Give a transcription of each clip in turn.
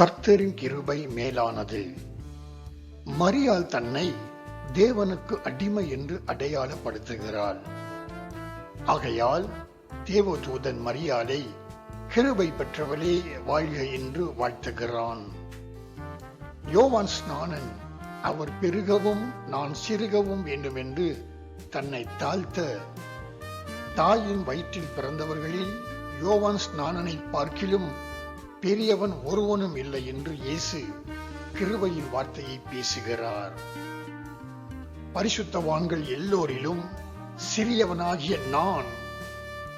கர்த்தரின் கிருபை மேலானது. மரியாள் தன்னை தேவனுக்கு அடிமை என்று அடையாளப்படுத்துகிறாள். ஆகையால் தேவதூதன் மரியாதை கிருபை பெற்றவளே வாழ்க என்று வாழ்த்துகிறான். யோவான் ஸ்நானன் அவர் பெருகவும் நான் சிறுகவும் வேண்டும் என்று தன்னை தாழ்த்த. தாயின் வயிற்றில் பிறந்தவர்களில் யோவான் ஸ்நானனை பார்க்கிலும் பெரியவன் ஒருவனும் இல்லை என்று இயேசு கிருபையின் வார்த்தையை பேசுகிறார். பரிசுத்தவான்கள் எல்லோரிலும் சிறியவனாகிய நான்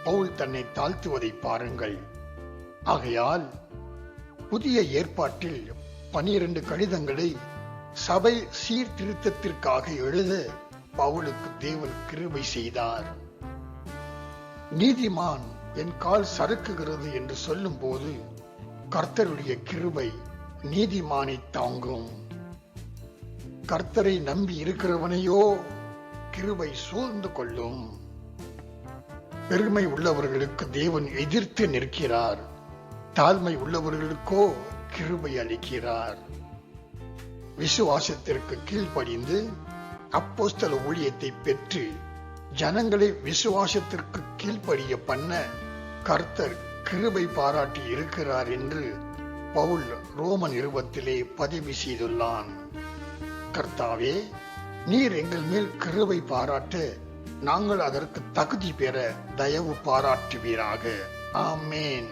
பவுல் தன்னை தாழ்த்துவதை பாருங்கள். ஆகையால் புதிய ஏற்பாட்டில் பனிரெண்டு கடிதங்களை சபை சீர்திருத்தத்திற்காக எழுத பவுலுக்கு தேவன் கிருபை செய்தார். நீதிமான் என் கால் சறுக்குகிறது என்று சொல்லும்போது கர்த்தருடைய கிருபை நீதிமானை தாங்கும். கர்த்தரை நம்பி இருக்கிறவனையோ கிருபை சூழ்ந்து கொள்ளும். பெருமை உள்ளவர்களுக்கு தேவன் எதிர்த்து நிற்கிறார். தாழ்மை உள்ளவர்களுக்கோ கிருபை அளிக்கிறார். விசுவாசத்திற்கு கீழ்ப்படிந்து அப்போஸ்தல ஊழியத்தை பெற்று ஜனங்களை விசுவாசத்திற்கு கீழ்ப்படிய பண்ண கர்த்தர் கிருபை பாராட்டி இருக்கிறார் என்று பவுல் ரோமன் நிருபத்திலே பதிவு செய்துள்ளான். கர்த்தாவே நீர் எங்கள் மேல் கிருபை பாராட்ட நாங்கள் அதற்கு தகுதி பெற தயவு பாராட்டுவீராக. ஆமேன்.